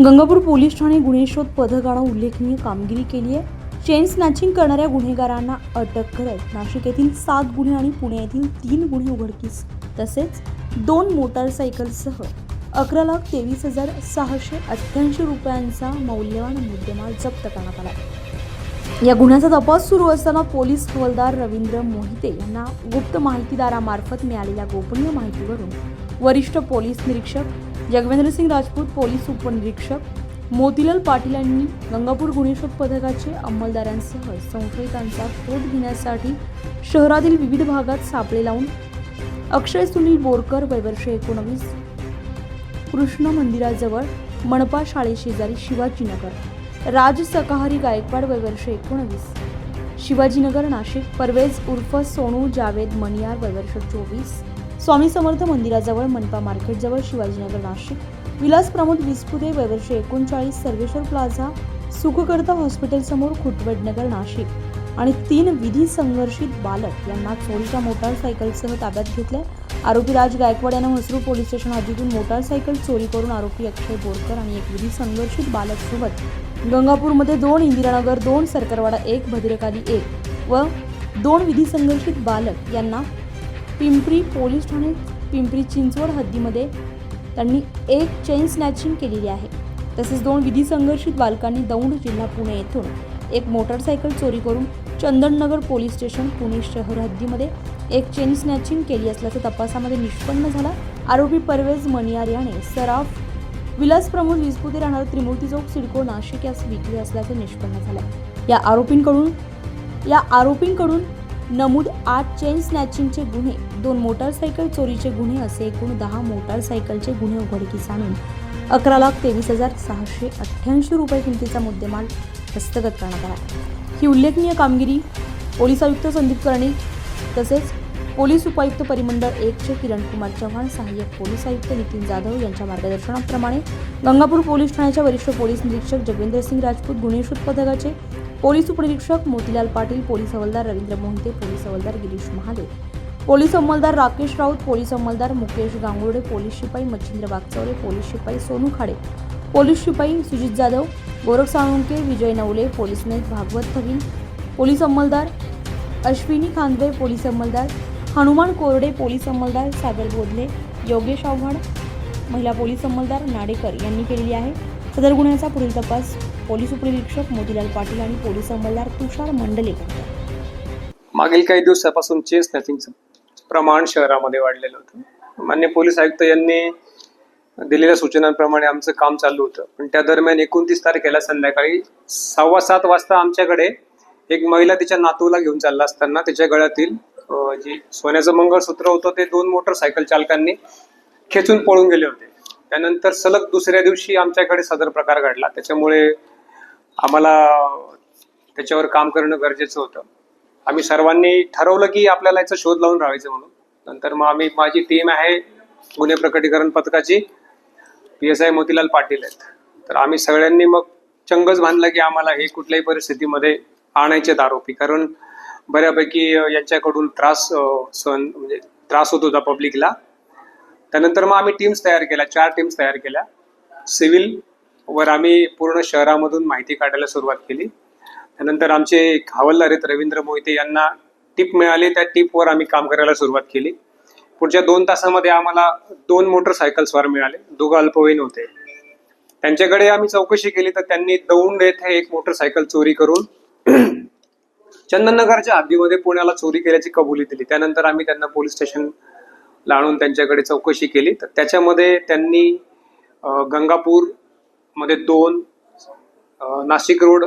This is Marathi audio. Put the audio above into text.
गंगापूर पोलीस ठाणे गुन्हे शोध पथकानं उल्लेखनीय कामगिरी केली आहे. चेन स्नॅचिंग करणाऱ्या गुन्हेगारांना अटक करत नाशिक येथील सात गुन्हे आणि पुणे येथील तीन गुन्हे उघडकीस तसेच दोन मोटारसायकलसह अकरा लाख तेवीस हजार सहाशे अठ्ठ्याऐंशी रुपयांचा मौल्यवान मुद्देमाल जप्त करण्यात आला या गुन्ह्याचा तपास सुरू असताना पोलीस हवालदार रवींद्र मोहिते यांना गुप्त माहितीदारामार्फत मिळालेल्या गोपनीय माहितीवरून वरिष्ठ पोलीस निरीक्षक जगवेंद्रसिंग राजपूत पोलीस उपनिरीक्षक मोतीलाल पाटील यांनी गंगापूर गुन्हे शोध पथकाचे अंमलदारांसह संशयितांचा शोध घेण्यासाठी शहरातील विविध भागात सापळे लावून अक्षय सुनील बोरकर वैवर्षे एकोणवीस कृष्ण मंदिराजवळ मनपा शाळेशेजारी शिवाजीनगर राज सकाहारी गायकवाड वयवर्ष एकोणवीस. शिवाजीनगर नाशिक परवेज उर्फ सोनू जावेद मनियार वयवर्ष चोवीस. स्वामी समर्थ मंदिराजवळ मनपा मार्केटजवळ शिवाजीनगर नाशिक. विलास प्रमोद विस्पुदे वयवर्ष एकोणचाळीस सर्वेश्वर प्लाझा सुखकर्ता हॉस्पिटलसमोर खुटवडनगर नाशिक. आणि तीन विधी संघर्षित बालक यांना चोरीच्या मोटारसायकलसह ताब्यात घेतले आरोपी राज गायकवाड यांना म्हसरूळ पोलीस स्टेशन हद्दीतून मोटारसायकल चोरी करून आरोपी अक्षय बोरकर आणि एक विधी संघर्षित बालक सोबत गंगापूरमध्ये दोन इंदिरानगर दोन सरकारवाडा एक भद्रकाली एक. व दोन विधी संघर्षित बालक यांना पिंपरी पोलीस ठाणे पिंपरी चिंचवड हद्दीमध्ये त्यांनी एक चेन स्नॅचिंग केलेली आहे. तसेच दोन विधी संघर्षित बालकांनी दौंड जिल्हा पुणे येथून एक मोटारसायकल चोरी करून चंदननगर पोलीस स्टेशन पुणे शहर हद्दीमध्ये एक चेन स्नॅचिंग केली असल्याचं तपासामध्ये निष्पन्न झाला. आरोपी परवेज मणियार याने सराफ विलास प्रमोद विस्पुते राहणार त्रिमूर्ती चौक सिडको नाशिक यास विक्री असल्याचे निष्पन्न झाले. या आरोपींकडून या आरोपींकडून नमूद आठ चेन स्नॅचिंगचे गुन्हे दोन मोटारसायकल चोरीचे गुन्हे असे एकूण दहा मोटारसायकलचे गुन्हे उघडकीस आणून अकरा लाख तेवीस हजार सहाशे अठ्ठ्याऐंशी रुपये किमतीचा मुद्देमाल हस्तगत करण्यात आला. ही उल्लेखनीय कामगिरी पोलीस आयुक्त संदीप कर्णिक तसेच पोलीस उपायुक्त परिमंडळ एकचे किरण कुमार चव्हाण सहाय्यक पोलीस आयुक्त नितीन जाधव यांच्या मार्गदर्शनाप्रमाणे गंगापूर पोलीस ठाण्याच्या वरिष्ठ पोलीस निरीक्षक जगवेंद्र सिंग राजपूत गुन्हे शोध पथकाचे पोलीस उपनिरीक्षक मोतीलाल पाटील पोलीस हवालदार रवींद्र मोहिते पोलीस हवालदार गिरीश महाले पोलीस अंमलदार राकेश राऊत पोलीस अंमलदार मुकेश गांगुर्डे पोलीस शिपाई मच्छिंद्र बागचौरे पोलीस शिपाई सोनू खाडे पोलीस शिपाई सुजित जाधव गोरख साळुंके विजय नवले पोलीस नाईक भागवत थवील पोलीस अंमलदार अश्विनी खांदवे पोलीस अंमलदार हनुमान कोरडे पोलीस अंमलदार सागर बोधले योगेश आव्हाड महिला पोलीस अंमलदार नाडेकर यांनी केलेली आहे. सदर गुन्ह्याचा पुढील तपास पोलीस उपनिरीक्षक मोतीलाल पाटील आणि पोलीस अंमलदार तुषार मंडले मागील काही दिवसापासून चेन स्नॅचिंगचं प्रमाण शहरामध्ये वाढलेलं होतं. मान्य पोलीस आयुक्त यांनी दिलेल्या सूचनांप्रमाणे आमचं काम चालू होतं. पण त्या दरम्यान एकोणतीस तारखेला संध्याकाळी सव्वा सात वाजता आमच्याकडे एक महिला तिच्या नातूला घेऊन चालला असताना तिच्या गळ्यातील जे सोन्याचं मंगळसूत्र होतं ते दोन मोटरसायकल चालकांनी खेचून पळून गेले होते. त्यानंतर सलग दुसऱ्या दिवशी आमच्याकडे सदर प्रकार घडला. त्याच्यामुळे आम्हाला त्याच्यावर काम करणं गरजेचं होतं. आम्ही सर्वांनी ठरवलं की आपल्याला याचा शोध लावून राहायचं म्हणून. नंतर मग आम्ही माझी टीम आहे गुन्हे प्रकटीकरण पथकाची P S I Motilal Patil आहेत. तर आम्ही सगळ्यांनी मग चंगच बांधला की आम्हाला हे कुठल्याही परिस्थितीमध्ये आणायचे आरोपी. कारण बऱ्यापैकी यांच्याकडून त्रास सहन म्हणजे त्रास होत होता पब्लिकला. त्यानंतर मग आम्ही टीम्स तयार केल्या चार टीम्स तयार केल्या. सिव्हिल वर आम्ही पूर्ण शहरामधून माहिती काढायला सुरुवात केली. त्यानंतर आमचे एक हवालदार आहेत रवींद्र मोहिते यांना टिप मिळाली. त्या टिपवर आम्ही काम करायला सुरुवात केली. पुढच्या दोन तासामध्ये आम्हाला दोन मोटरसायकल्सवर मिळाले. दोघं अल्पवयीन होते. त्यांच्याकडे आम्ही चौकशी केली तर त्यांनी दौंड येथे एक मोटरसायकल चोरी करून चंदननगरच्या हद्दीमध्ये पुण्याला चोरी केल्याची कबुली दिली. त्यानंतर आम्ही त्यांना पोलीस स्टेशनला आणून त्यांच्याकडे चौकशी केली. तर त्याच्यामध्ये त्यांनी गंगापूरमध्ये गंगापूरमध्ये दोन नाशिक रोड